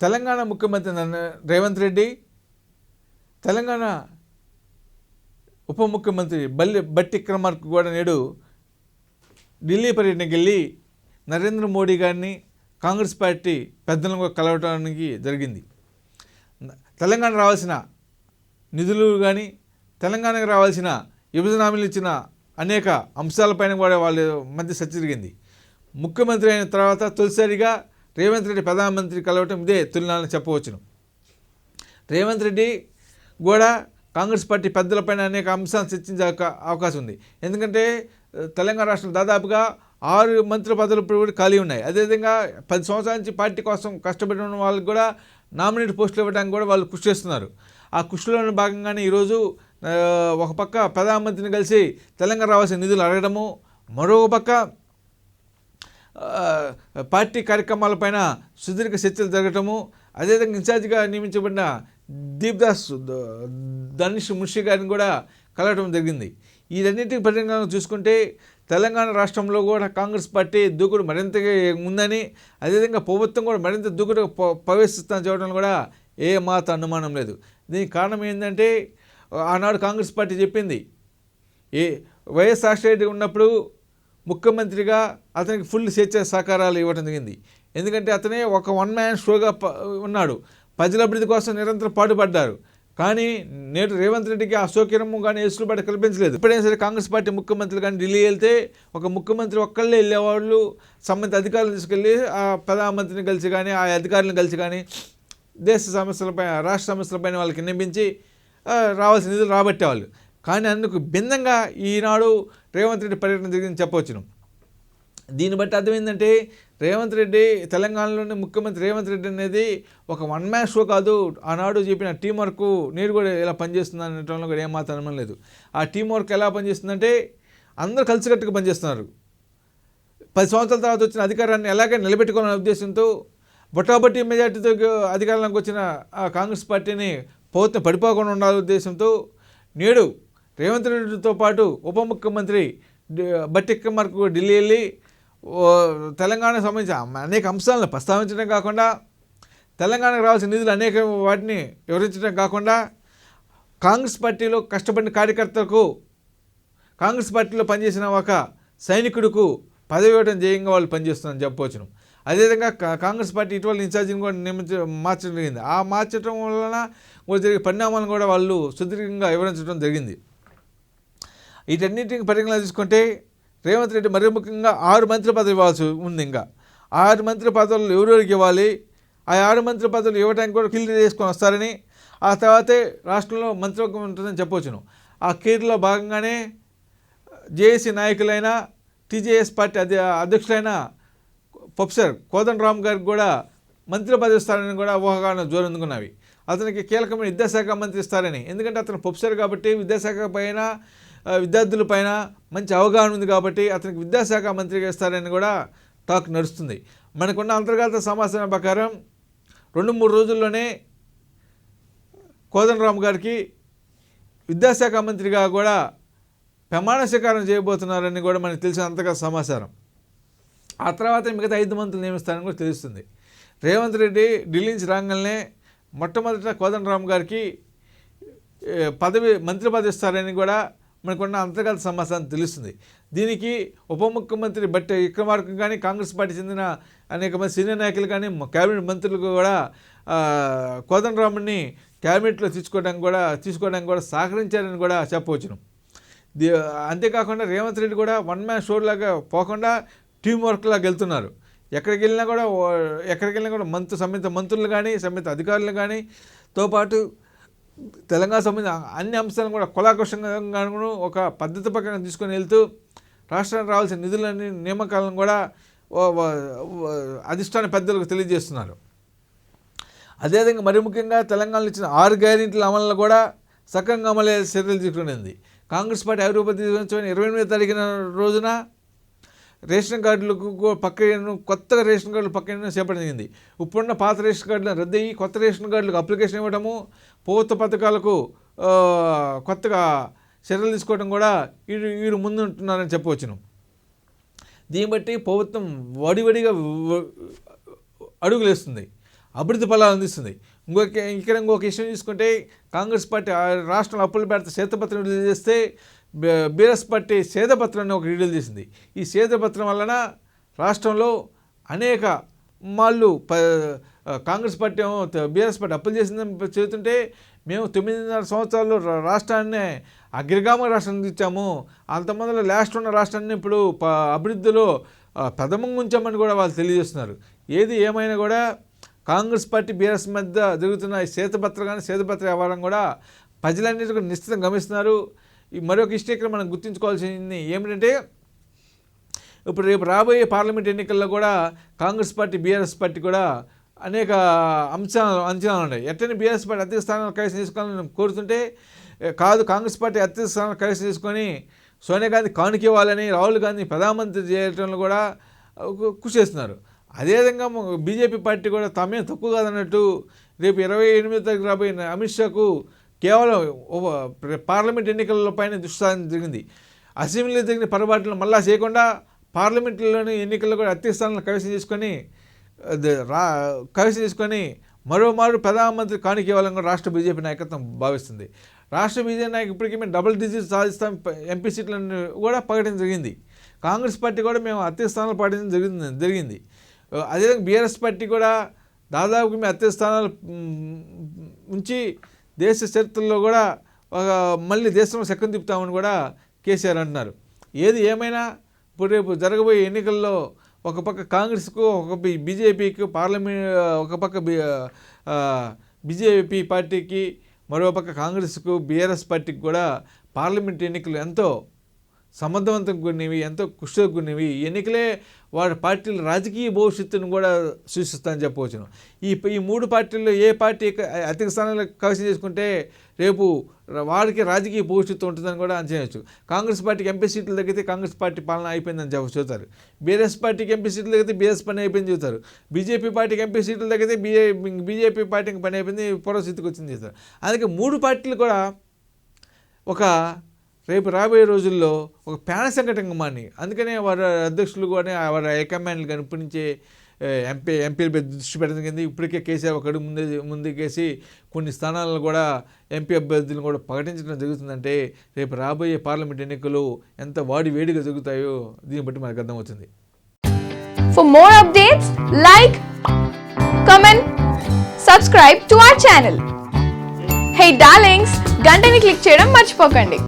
తెలంగాణ ముఖ్యమంత్రి నన్న- రేవంత్ రెడ్డి తెలంగాణ ఉప ముఖ్యమంత్రి బల్లి బట్టి క్రమార్కు కూడా నేడు ఢిల్లీ పర్యటనకి వెళ్ళి నరేంద్ర మోడీ గారిని కాంగ్రెస్ పార్టీ పెద్దలను కలవటానికి జరిగింది. తెలంగాణ రావాల్సిన నిధులు కానీ తెలంగాణకు రావాల్సిన విభజన హామీలు ఇచ్చిన అనేక అంశాలపైన కూడా వాళ్ళ మధ్య చర్చ జరిగింది. ముఖ్యమంత్రి అయిన తర్వాత తొలిసారిగా రేవంత్ రెడ్డి ప్రధానమంత్రి కలవటం ఇదే తొలినాలని చెప్పవచ్చును. రేవంత్ రెడ్డి కూడా కాంగ్రెస్ పార్టీ పెద్దలపైన అనేక అంశాలు చర్చించే అవకాశం ఉంది. ఎందుకంటే తెలంగాణ రాష్ట్రం దాదాపుగా ఆరు మంత్రి పదవులు ఇప్పుడు కూడా ఖాళీ ఉన్నాయి. అదేవిధంగా పది సంవత్సరాల నుంచి పార్టీ కోసం కష్టపడి ఉన్న వాళ్ళకి కూడా నామినేట్ పోస్టులు ఇవ్వడానికి కూడా వాళ్ళు కృషి చేస్తున్నారు. ఆ కృషిలో భాగంగానే ఈరోజు ఒక పక్క ప్రధానమంత్రిని కలిసి తెలంగాణ రావాల్సిన నిధులు అడగడము మరొక పక్క పార్టీ కార్యక్రమాలపైన సుదీర్ఘ చర్చలు జరగటము అదేవిధంగా ఇన్ఛార్జిగా నియమించబడిన దీప్దాస్ ద- ధనుష్ మున్షి గారిని కూడా కలవటం జరిగింది. ఇదన్నింటికి పరిణామం చూసుకుంటే తెలంగాణ రాష్ట్రంలో కూడా కాంగ్రెస్ పార్టీ దూకుడు మరింతగా ఉందని అదేవిధంగా ప్రభుత్వం కూడా మరింత దూకుడు ప్రవేశిస్తాను చూడడం కూడా ఏ మాత అనుమానం లేదు. దీనికి కారణం ఏంటంటే ఆనాడు కాంగ్రెస్ పార్టీ చెప్పింది ఏ వైఎస్ రాజశేఖర రెడ్డి ఉన్నప్పుడు ముఖ్యమంత్రిగా అతనికి ఫుల్ స్వేచ్ఛ సహకారాలు ఇవ్వడం జరిగింది. ఎందుకంటే అతనే ఒక వన్ మ్యాన్ షోగా ప- ఉన్నాడు. ప్రజల అభివృద్ధి కోసం నిరంతరం పాటుపడ్డారు. కానీ నేడు రేవంత్ రెడ్డికి ఆ సౌకర్యము కానీ ఎసులుబాటు కల్పించలేదు. ఎప్పుడైనా సరే కాంగ్రెస్ పార్టీ ముఖ్యమంత్రి కానీ ఢిల్లీ వెళ్తే ఒక ముఖ్యమంత్రి ఒక్కళ్ళే వెళ్ళేవాళ్ళు సంబంధిత అధికారులు తీసుకెళ్ళి ఆ ప్రధానమంత్రిని కలిసి కానీ ఆ అధికారులను కలిసి కానీ దేశ సమస్యలపై రాష్ట్ర సమస్యలపైన వాళ్ళకి నిర్మించి రావాల్సిన నిధులు రాబట్టేవాళ్ళు. కానీ అందుకు భిన్నంగా ఈనాడు రేవంత్ రెడ్డి పర్యటన జరిగిందని చెప్పవచ్చును. దీన్ని బట్టి అర్థమైందంటే రేవంత్ రెడ్డి తెలంగాణలోని ముఖ్యమంత్రి రేవంత్ రెడ్డి అనేది ఒక వన్ మ్యాన్ షో కాదు. ఆనాడు చెప్పిన టీం వర్క్ నేను కూడా ఇలా పనిచేస్తుంది అనటంలో కూడా ఏమాత్రం లేదు. ఆ టీం వర్క్ ఎలా పనిచేస్తుందంటే అందరూ కలిసికట్టుగా పనిచేస్తున్నారు. పది సంవత్సరాల తర్వాత వచ్చిన అధికారాన్ని ఎలాగే నిలబెట్టుకోవాలనే ఉద్దేశంతో బొట్టాబొట్టి మెజార్టీతో అధికారంలోకి వచ్చిన ఆ కాంగ్రెస్ పార్టీని ప్రభుత్వం పడిపోకుండా ఉండాలనే ఉద్దేశంతో నేడు రేవంత్ రెడ్డితో పాటు ఉప ముఖ్యమంత్రి బట్టిక్కమ్మకు ఢిల్లీ వెళ్ళి ఓ తెలంగాణకు సంబంధించిన అనేక అంశాలను ప్రస్తావించడం కాకుండా తెలంగాణకు రావాల్సిన నిధులు అనేక వాటిని వివరించడం కాకుండా కాంగ్రెస్ పార్టీలో కష్టపడిన కార్యకర్తలకు కాంగ్రెస్ పార్టీలో పనిచేసిన ఒక సైనికుడుకు పదవి ఇవ్వడం జయంగా వాళ్ళు పనిచేస్తున్నారని చెప్పవచ్చును. అదేవిధంగా కా- కాంగ్రెస్ పార్టీ ఇటీవల ఇన్ఛార్జిని కూడా నియమించ మార్చడం జరిగింది. ఆ మార్చడం వలన కూడా జరిగే పరిణామాలను కూడా వాళ్ళు సుదీర్ఘంగా వివరించడం జరిగింది. వీటన్నింటిని పరిగణన తీసుకుంటే రేవంత్ రెడ్డి మరీ ముఖ్యంగా ఆరు మంత్రి పదవి ఇవ్వాల్సి ఉంది ఇంకా. ఆరు మంత్రి పదవులు ఎవరెవరికి ఇవ్వాలి? ఆ ఆరు మంత్రి పదవులు ఇవ్వడానికి కూడా క్లియర్ చేసుకొని వస్తారని ఆ తర్వాతే రాష్ట్రంలో మంత్రివర్గం ఉంటుందని చెప్పవచ్చును. ఆ కీర్లో భాగంగానే జేఏసీ నాయకులైన టీజేఎస్ పార్టీ అధ్య అధ్యక్షులైన ప్రొఫెసర్ కోదండరామ్ గారికి కూడా మంత్రి పదవి ఇస్తారని కూడా ఊహాగానం జోరందుకున్నవి అతనికి కీలకమైన విద్యాశాఖ మంత్రి ఇస్తారని. ఎందుకంటే అతను ప్రొఫెసర్ కాబట్టి విద్యాశాఖ పైన విద్యార్థులపైన విద్యార్థుల పైన మంచి అవగాహన ఉంది కాబట్టి అతనికి విద్యాశాఖ మంత్రిగా ఇస్తారని కూడా టాక్ నడుస్తుంది. మనకున్న అంతర్గత సమాచారం ప్రకారం రెండు మూడు రోజుల్లోనే కోదండరామ్ గారికి విద్యాశాఖ మంత్రిగా కూడా ప్రమాణ స్వీకారం చేయబోతున్నారని కూడా మనకు తెలిసిన అంతగా సమాచారం. ఆ తర్వాత మిగతా ఐదు మంత్రులు నియమిస్తారని కూడా తెలుస్తుంది. రేవంత్ రెడ్డి ఢిల్లీ నుంచి రాగానే మొట్టమొదట కోదండరామ్ గారికి పదవి మంత్రి పదవి ఇస్తారని కూడా మనకున్న అంతర్గత సమాచారం తెలుస్తుంది. దీనికి ఉప ముఖ్యమంత్రి బట్టి విక్రమార్కం కానీ కాంగ్రెస్ పార్టీ చెందిన అనేక మంది సీనియర్ నాయకులు కానీ కేబినెట్ మంత్రులు కూడా ఆ, కోదండరాముని క్యాబినెట్లో తీసుకోవడానికి కూడా తీసుకోవడానికి కూడా సహకరించారని కూడా చెప్పవచ్చును. అంతేకాకుండా రేవంత్ రెడ్డి కూడా వన్ మ్యాన్ షో లాగా పోకుండా టీం వర్క్ లాగా వెళ్తున్నారు. ఎక్కడికి వెళ్ళినా కూడా ఎక్కడికి వెళ్ళినా కూడా మంత్రి సంబంధిత మంత్రులు కానీ సంబంధిత అధికారులు కానీ తో పాటు తెలంగాణ సంబంధించిన అన్ని అంశాలను కూడా కులాకృషంగా ఒక పద్ధతి ప్రకారం తీసుకొని వెళ్తూ రాష్ట్రానికి రావాల్సిన నిధులన్నీ నియామకాలను కూడా అధిష్టాన పెద్దలకు తెలియజేస్తున్నారు. అదేవిధంగా మరి ముఖ్యంగా తెలంగాణలో ఇచ్చిన ఆరు గ్యారెంటీల అమలులో కూడా సక్రమంగా అమలయ్యే చర్యలు తీసుకునేది కాంగ్రెస్ పార్టీ అభివృద్ధి దినోత్సవం ఇరవై ఎనిమిది తారీఖున రోజున రేషన్ కార్డులకు కూ- ప్రక్రియను కొత్తగా రేషన్ కార్డులు ప్రక్రియను చేపట్టడం జరిగింది. ఇప్పుడున్న పాత రేషన్ కార్డులను రద్దయి కొత్త రేషన్ కార్డులకు అప్లికేషన్ ఇవ్వడము ప్రభుత్వ పథకాలకు కొత్తగా చర్యలు తీసుకోవడం కూడా వీరు వీరు ముందుంటున్నారని చెప్పవచ్చును. దీన్ని బట్టి ప్రభుత్వం వడివడిగా అడుగులేస్తుంది అభివృద్ధి ఫలాలు అందిస్తుంది. ఇంకొక ఇక్కడ ఇంకొక విషయం చూసుకుంటే కాంగ్రెస్ పార్టీ ఆ రాష్ట్రంలో అప్పులు పెడితే శ్వేతపత్రం విడుదల చేస్తే బీరస్ పార్టీ సేదపత్రాన్ని ఒక విడుదల చేసింది. ఈ సేదపత్రం వలన రాష్ట్రంలో అనేక మాళ్ళు ప కాంగ్రెస్ పార్టీ బీఆర్ఎస్ పార్టీ అప్పులు చేసిందని చెబుతుంటే మేము తొమ్మిదిన్నర సంవత్సరాల్లో రాష్ట్రాన్ని అగ్రగామ రాష్ట్రం ఇచ్చాము. అంతమందిలో లాస్ట్ ఉన్న రాష్ట్రాన్ని ఇప్పుడు అభివృద్ధిలో ఆ, ప్రథమంగా ఉంచామని కూడా వాళ్ళు తెలియజేస్తున్నారు. ఏది ఏమైనా కూడా కాంగ్రెస్ పార్టీ బీఆర్ఎస్ మధ్య జరుగుతున్న ఈ సేతపత్ర కానీ సేతపత్ర వ్యవహారం కూడా ప్రజలన్నిటి నిశ్చితం గమనిస్తున్నారు. ఈ మరొక ఇష్టం ఇక్కడ మనం గుర్తుంచుకోవాల్సింది ఏమిటంటే ఇప్పుడు రేపు రాబోయే పార్లమెంట్ ఎన్నికల్లో కూడా కాంగ్రెస్ పార్టీ బీఆర్ఎస్ పార్టీ కూడా అనేక అంశాలు అంచనాలు ఉన్నాయి. ఎట్టని బీఆర్ఎస్ పార్టీ అత్యధిక స్థానాలు కైవసం చేసుకోవాలని కోరుతుంటే కాదు కాంగ్రెస్ పార్టీ అత్యధిక స్థానాలు కైవసం చేసుకొని సోనియా గాంధీ కానుకివ్వాలని రాహుల్ గాంధీ ప్రధానమంత్రి చేయటంలో కూడా కృషి చేస్తున్నారు. అదేవిధంగా బీజేపీ పార్టీ కూడా తమే తక్కువ కాదన్నట్టు రేపు ఇరవై ఎనిమిది తారీఖు రాబోయే అమిత్ షాకు కేవలం పార్లమెంట్ ఎన్నికల పైన దృష్టి సాధించడం జరిగింది. అసెంబ్లీలో జరిగిన పొరపాట్లను మళ్ళా చేయకుండా పార్లమెంట్లోని ఎన్నికల్లో కూడా అత్యస్థానాలను కైవసం చేసుకొని అది రా కైవసం చేసుకొని మరోమారు ప్రధానమంత్రి కానుక ఇవ్వాలని కూడా రాష్ట్ర బీజేపీ నాయకత్వం భావిస్తుంది. రాష్ట్ర బీజేపీ నాయకు ఇప్పటికీ మేము డబుల్ డిజిట్ సాధిస్తాం ఎంపీ సీట్లను కూడా ప్రకటించడం జరిగింది. కాంగ్రెస్ పార్టీ కూడా మేము అత్యస్థానాలు పాటించడం జరిగింది జరిగింది. అదేవిధంగా బీఆర్ఎస్ పార్టీ కూడా దాదాపు మేము అత్యస్థానాలు ఉంచి దేశ చరిత్రలో కూడా ఒక మళ్ళీ దేశంలో చక్కని తిప్పుతామని కూడా కేసీఆర్ అంటున్నారు. ఏది ఏమైనా ఇప్పుడు రేపు జరగబోయే ఎన్నికల్లో ఒక పక్క కాంగ్రెస్కు ఒక బీజేపీకి పార్లమెంట్ ఒక పక్క బి- బీజేపీ పార్టీకి మరో పక్క కాంగ్రెస్కు బీఆర్ఎస్ పార్టీకి కూడా పార్లమెంట్ ఎన్నికలు ఎంతో సమర్థవంతం కొన్నివి ఎంతో కృషితో కొన్నివి ఎన్నికలే వాడి పార్టీల రాజకీయ భవిష్యత్తును కూడా సూచిస్తానని చెప్పవచ్చును. ఈ ఈ మూడు పార్టీల్లో ఏ పార్టీ అధిక స్థానాలు కవచం చేసుకుంటే రేపు వాడికి రాజకీయ భవిష్యత్తు ఉంటుందని కూడా అంచనేయచ్చు కాంగ్రెస్ పార్టీకి ఎంపీ సీట్లు తగ్గితే కాంగ్రెస్ పార్టీ పాలన అయిపోయిందని చెప్ప చెబుతారు. బీఆర్ఎస్ పార్టీకి ఎంపీ సీట్లు తగ్గితే బీఎస్ పని అయిపోయింది చెబుతారు. బీజేపీ పార్టీకి ఎంపీ సీట్లు తగ్గితే బీజే బీజేపీ పార్టీకి పని అయిపోయింది పూర్వస్థితికి వచ్చింది చెబుతారు. అందుకే మూడు పార్టీలు కూడా ఒక రేపు రాబోయే రోజుల్లో ఒక పేన సంఘటనమాని అందుకనే వారి అధ్యక్షులు కానీ వారి హైకమాండ్లు కానీ ఇప్పటి నుంచే ఏ, ఎంపీ ఎంపీలపై దృష్టి పెట్టడం కింద ఇప్పటికే కేసీఆర్ ఒకడు ముందే ముందుకేసి కొన్ని స్థానాలను కూడా ఎంపీ అభ్యర్థులను కూడా ప్రకటించడం జరుగుతుందంటే రేపు రాబోయే పార్లమెంట్ ఎన్నికలు ఎంత వాడి వేడిగా జరుగుతాయో దీన్ని బట్టి మనకు అర్థమవుతుంది. For more updates like comment subscribe to our channel hey darlings గంటని click చేయడం మర్చిపోకండి.